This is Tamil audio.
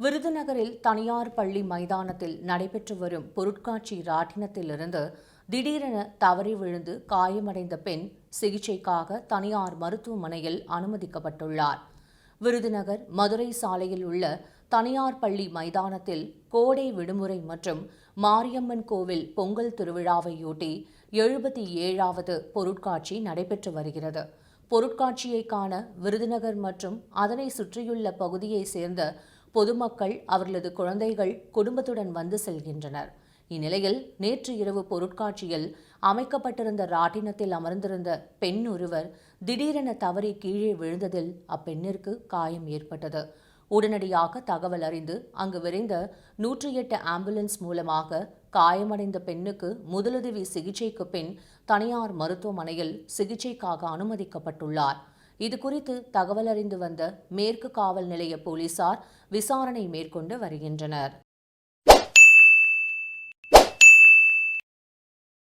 விருதுநகரில் தனியார் பள்ளி மைதானத்தில் நடைபெற்று வரும் பொருட்காட்சி ராட்டினத்திலிருந்து திடீரென தவறி விழுந்து காயமடைந்த பெண் சிகிச்சைக்காக தனியார் மருத்துவமனையில் அனுமதிக்கப்பட்டுள்ளார். விருதுநகர் மதுரை சாலையில் உள்ள தனியார் பள்ளி மைதானத்தில் கோடை விடுமுறை மற்றும் மாரியம்மன் கோவில் பொங்கல் திருவிழாவையொட்டி எழுபத்தி ஏழாவது பொருட்காட்சி நடைபெற்று வருகிறது. பொருட்காட்சியை காண விருதுநகர் மற்றும் அதனை சுற்றியுள்ள பகுதியைச் சேர்ந்த பொதுமக்கள் அவர்களது குழந்தைகள் குடும்பத்துடன் வந்து செல்கின்றனர். இந்நிலையில் நேற்று இரவு பொருட்காட்சியில் அமைக்கப்பட்டிருந்த ராட்டினத்தில் அமர்ந்திருந்த பெண் ஒருவர் திடீரென தவறி கீழே விழுந்ததில் அப்பெண்ணிற்கு காயம் ஏற்பட்டது. உடனடியாக தகவல் அறிந்து அங்கு விரைந்த நூற்றி எட்டு ஆம்புலன்ஸ் மூலமாக காயமடைந்த பெண்ணுக்கு முதலுதவி சிகிச்சைக்கு பின் தனியார் மருத்துவமனையில் சிகிச்சைக்காக அனுமதிக்கப்பட்டுள்ளார். இதுகுறித்து தகவல் அறிந்து வந்த மேற்கு காவல் நிலைய போலீசார் விசாரணை மேற்கொண்டு வருகின்றனர்.